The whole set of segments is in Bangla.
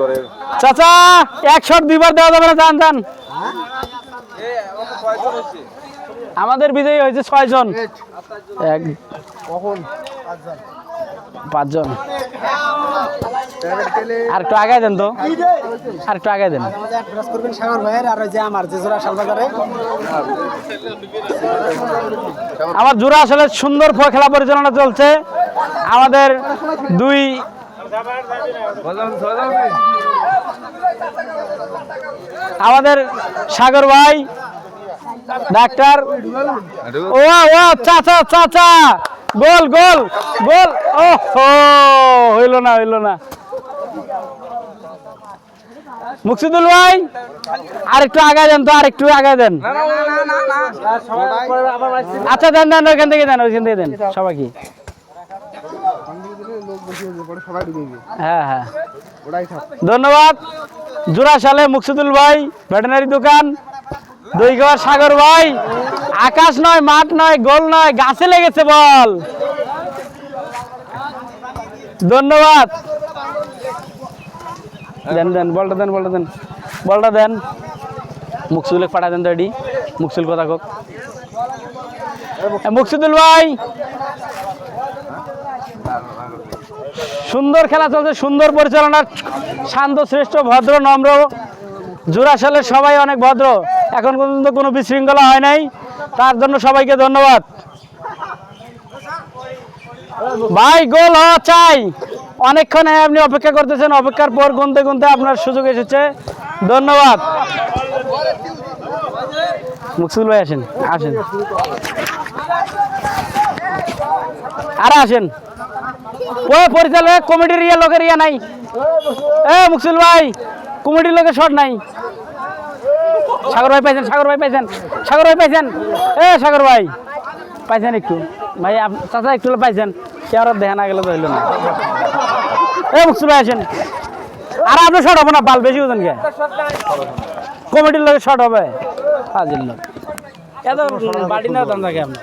করে চাচা, এক শট দুইবার দেওয়া যাবে না যান। আমাদের বিজয়ী হয়েছে ছয়জন। এক, পাঁচজন। আর একটু আগায় দেন তো। আর একটু আগায় দেন। আমার জোড়া আসলে সুন্দর খেলা পরিচালনা চলছে। আমাদের দুই আমাদের সাগর ভাই ডাক্তার ও ও চাচা চাচা গোল গোল গোল ও হইল না হইল না মুকসিদুল ভাই আরেকটু আগায় দেন তো আরেকটু আগায় দেন আচ্ছা দেন দেন ওইখান থেকে দেন ওইখান থেকে দেন সবাইকে হ্যাঁ হ্যাঁ। ধন্যবাদ। জোড়া সালে মুকসিদুল ভাই ভেটেনারি দোকান। দইগাওয়ার সাগর ভাই। আকাশ নয় মাঠ নয় গোল নয় গাছে লেগেছে বল। ধন্যবাদ। দেন দেন বলটা দেন বলটা দেন। বলটা দেন। মুকসুলে পাঠা দেন তো এডি মুকসুল কথা কোক মুকসুদুল ভাই। সুন্দর খেলা চলছে, সুন্দর পরিচালনা শান্ত, শ্রেষ্ঠ, ভদ্র, নম্র, জোড়াশালের সবাই অনেক ভদ্র। এখন পর্যন্ত কোনো বিশৃঙ্খলা হয় নাই। তার জন্য সবাইকে ধন্যবাদ। ভাই, গোল হওয়া চাই। অনেকক্ষণ আপনি অপেক্ষা করতেছেন, অপেক্ষার পর গুনতে গুনতে আপনার সুযোগ এসেছে। ধন্যবাদ। মুকসুল ভাই, আসেন আসেন। আর আসেন। ওই পরিচালক কমিটির ইয়া লোকের ইয়া নাই। এ মুকসুল ভাই কমিটির লোকের শট নাই। সাগর ভাই পাইছেন সাগর ভাই পাইছেন সাগর ভাই পাইছেন। এ সাগর ভাই পাইছেন একটু। ভাই চাচা একটু পাইছেন। কেউ আর দেখা না গেলে তো হইল না। এ মুকসুল ভাই আসেন। আর আপনার শট হবে না বাল বেশি ওজন কে? কমিটির লোকের শট হবে। হাজির লোক। এত বাড়ি না দাম থাকে আপনার।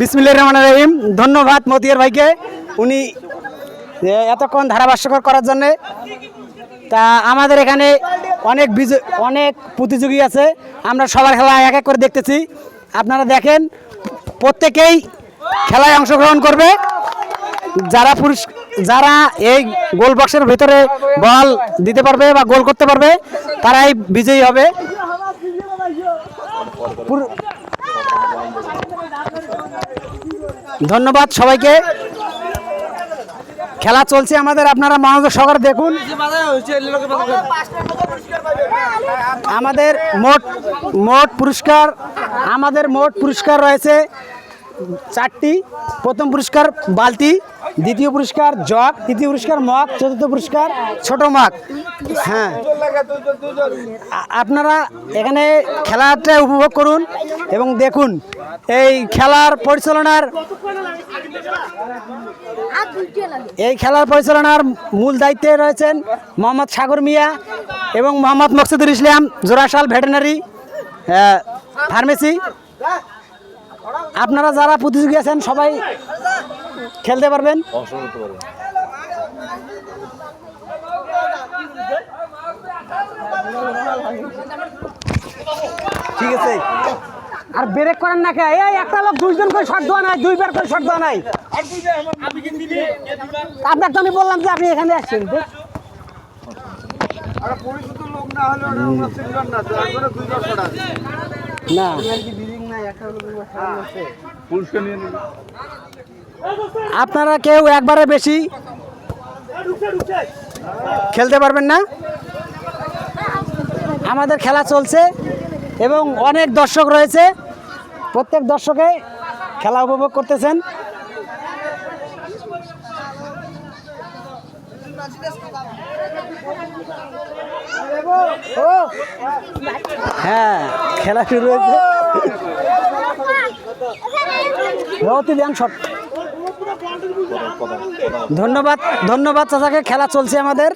বিসমিল্লাহ রহমান রহিম। ধন্যবাদ মতিয়ার ভাইকে। উনি এতক্ষণ ধারাভাষ্যকর করার জন্য। তা আমাদের এখানে অনেক অনেক প্রতিযোগী আছে। আমরা সবার খেলা এক এক করে দেখতেছি। আপনারা দেখেন, প্রত্যেকেই খেলায় অংশগ্রহণ করবে। যারা পুরুষ, যারা এই গোল বক্সের ভিতরে বল দিতে পারবে বা গোল করতে পারবে, তারাই বিজয়ী হবে। ধন্যবাদ সবাইকে। খেলা চলছে আমাদের, আপনারা মনোযোগ সহকারে দেখুন। আমাদের মোট মোট পুরস্কার, আমাদের মোট পুরস্কার রয়েছে চারটি। প্রথম পুরস্কার বালতি, দ্বিতীয় পুরস্কার জগ, তৃতীয় পুরস্কার মগ, চতুর্থ পুরস্কার ছোট মগ। হ্যাঁ। আপনারা এখানে খেলাটা উপভোগ করুন এবং দেখুন এই খেলার পরিচালনার এই খেলার পরিচালনার মূল দায়িত্বে রয়েছেন মোহাম্মদ সাগর মিয়া এবং মোহাম্মদ মকসুদুল ইসলাম জোরাশাল ভেটেনারি ফার্মেসি। আপনারা যারা প্রতিযোগী আছেন সবাই খেলতে পারবেন। ঠিক আছে। আর ব্রেক করেন না কে? এই একটা লোক দুইজন করে শট দেওয়া নাই দুইবার করে শট দেওয়া নাই। আপনার তো আমি বললাম যে আপনি এখানে আসছেন তো। না। আপনারা কেউ একবারে বেশি খেলতে পারবেন না। আমাদের খেলা চলছে এবং অনেক দর্শক রয়েছে। প্রত্যেক দর্শকে খেলা উপভোগ করতেছেন। হ্যাঁ খেলা শুরু হয়েছে। শট ধন্যবাদ ধন্যবাদ চাচাকে খেলা চলছে আমাদের।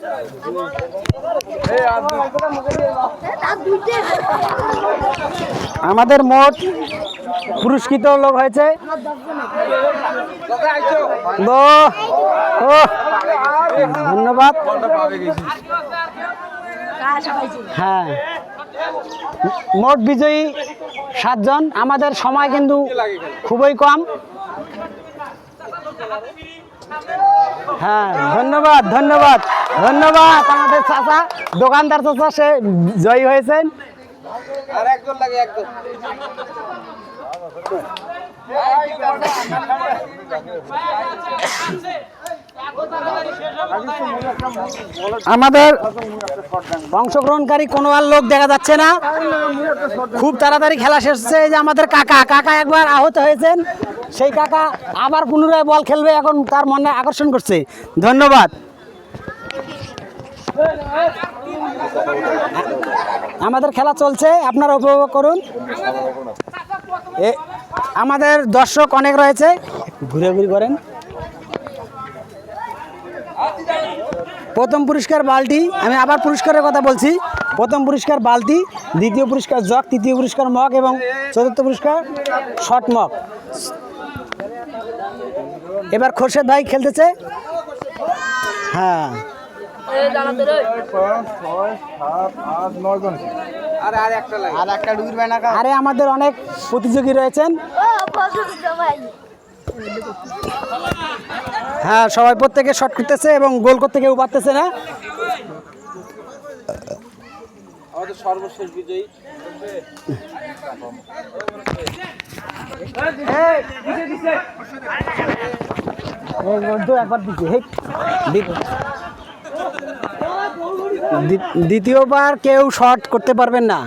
আমাদের মোট পুরস্কৃত লোক হয়েছে। ধন্যবাদ। হ্যাঁ। মোট বিজয়ী সাতজন। আমাদের সময় কিন্তু খুবই কম। হ্যাঁ ধন্যবাদ ধন্যবাদ ধন্যবাদ আমাদের চাচা দোকানদার চাচা সে জয়ী হয়েছেন। আমাদের অংশগ্রহণকারী কোনো আর লোক দেখা যাচ্ছে না। খুব তাড়াতাড়ি খেলা শেষ হচ্ছে। যে আমাদের কাকা কাকা একবার আহত হয়েছেন। সেই কাকা আবার পুনরায় বল খেলবে, এখন তার মনে আকর্ষণ করছে। ধন্যবাদ। আমাদের খেলা চলছে, আপনারা উপভোগ করুন। আমাদের দর্শক অনেক রয়েছে। ঘুরে ঘুরে করেন। প্রথম পুরস্কার বালতি, আমি আবার পুরস্কারের কথা বলছি। প্রথম পুরস্কার বালতি, দ্বিতীয় পুরস্কার জগ, তৃতীয় পুরস্কার মগ এবং চতুর্থ পুরস্কার শর্ট মগ। এবার খোরশেদ ভাই খেলতেছে। হ্যাঁ। আরে আমাদের অনেক প্রতিযোগী রয়েছেন। হ্যাঁ সবাই প্রত্যেকে শট করতেছে এবং গোল করতে কেউ পারতেছে না। আমাদের সর্বশেষ বিজয়ী। দ্বিতীয়বার কেউ শট করতে পারবেন না।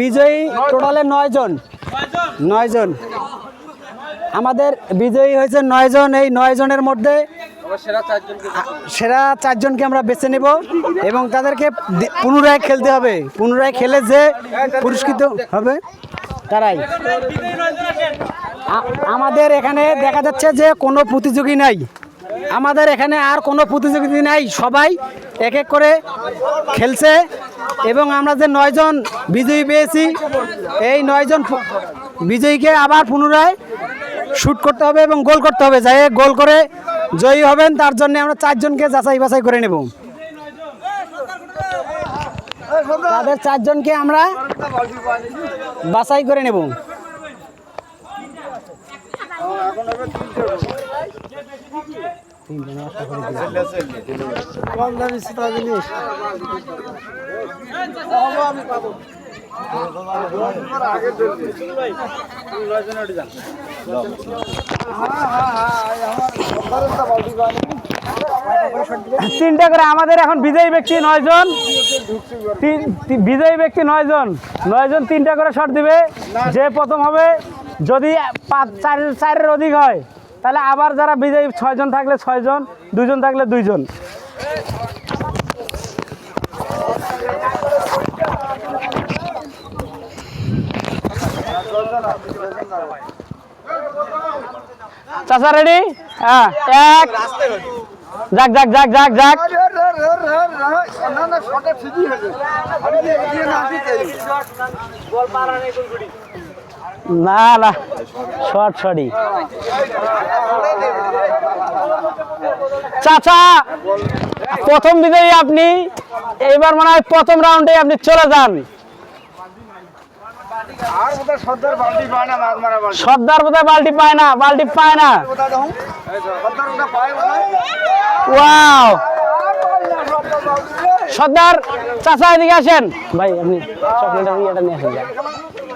বিজয়ী টোটালে নয় জন নয় জন আমাদের বিজয়ী হয়েছে নয় জন। এই নয় জনের মধ্যে সেরা চারজনকে আমরা বেছে নেব এবং তাদেরকে পুনরায় খেলতে হবে। পুনরায় খেলে যে পুরস্কৃত হবে তারাই। আমাদের এখানে দেখা যাচ্ছে যে কোনো প্রতিযোগী নাই। আমাদের এখানে আর কোনো প্রতিযোগী নাই। সবাই এক এক করে খেলছে এবং আমরা যে নয়জন বিজয়ী পেয়েছি এই নয়জন বিজয়ীকে আবার পুনরায় শ্যুট করতে হবে এবং গোল করতে হবে। যাই গোল করে জয়ী হবেন, তার জন্য আমরা চারজনকে যাচাই বাছাই করে নেব। তাদের চারজনকে আমরা বাছাই করে নেব। তিনটা করে আমাদের এখন বিজয়ী ব্যক্তি নয় জন বিজয়ী ব্যক্তি নয় জন নয় জন তিনটা করে শট দিবে। যে প্রথম হবে, যদি পাঁচ, চার, চারের অধিক হয়, তাহলে আবার যারা বিজয়ী ছয়জন থাকলে ছয়জন, দুজন থাকলে দুইজন। চাচা রেডি হ্যাঁ এক। যাক যাক যাক যাক যাক। না না, শর্ট, শর্টই। চাচা, প্রথম বিজয়ী আপনি, এইবার মনে প্রথম রাউন্ডে আপনি চলে যান। সর্দার বোধহয় বাল্টি পায় না বাল্টি পায় না। ওয়াও। সর্দার চাচা এদিকে আসেন। ভাই আপনি চকলেটের ইয়েটা নিয়ে আসেন।